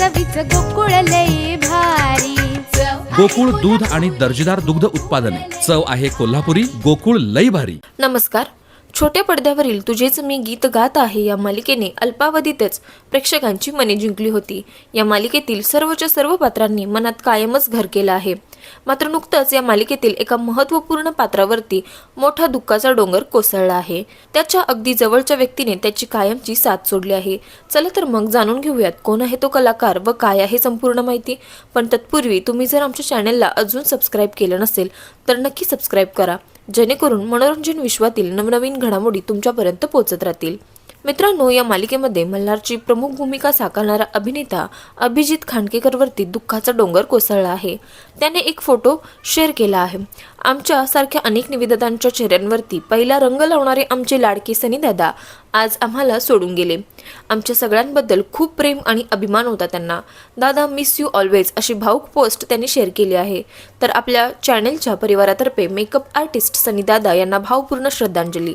चवीच गोकुळ लई भारी. गोकुळ दूध आणि दर्जेदार दुग्ध उत्पादने. चव आहे कोल्हापुरी गोकुळ लई भारी. नमस्कार. छोट्या पडद्यावरील तुझेच मी गीत गात आहे या मालिकेने अल्पावधीतच प्रेक्षकांची मने जिंकली होती. या मालिकेतील सर्वच्या सर्व पात्रांनी मनात कायमच घर केलं आहे. मात्र नुकतंच या मालिकेतील एका महत्त्वपूर्ण पात्रावरती मोठा दुःखाचा डोंगर कोसळला आहे. त्याच्या अगदी जवळच्या व्यक्तीने त्याची कायमची साथ सोडली आहे. चला तर मग जाणून घेऊयात कोण आहे तो कलाकार व काय आहे संपूर्ण माहिती. पण तत्पूर्वी तुम्ही जर आमच्या चॅनलला अजून सबस्क्राईब केलं नसेल तर नक्की सबस्क्राईब करा. जेणेकरून मनोरंजन विश्वातील नवनवीन घडामोडी तुमच्यापर्यंत पोहोचत राहतील. मित्रांनो या मालिकेमध्ये मल्हारची प्रमुख भूमिका साकारणारा अभिनेता अभिजित खांडकेकरवरती दुःखाचा डोंगर कोसळला आहे. त्याने एक फोटो शेअर केला आहे. आमच्या सारख्या अनेक निवेदितांच्या चेहऱ्यांवरती पहिला रंग लावणारे आमचे लाडके सनी दादा आज आम्हाला सोडून गेले. आमच्या सगळ्यांबद्दल खूप प्रेम आणि अभिमान होता त्यांना. दादा मिस यू ऑलवेज अशी भाऊक पोस्ट त्यांनी शेअर केली आहे. तर आपल्या चॅनेलच्या परिवारातर्फे मेकअप आर्टिस्ट सनी दादा यांना भावपूर्ण श्रद्धांजली.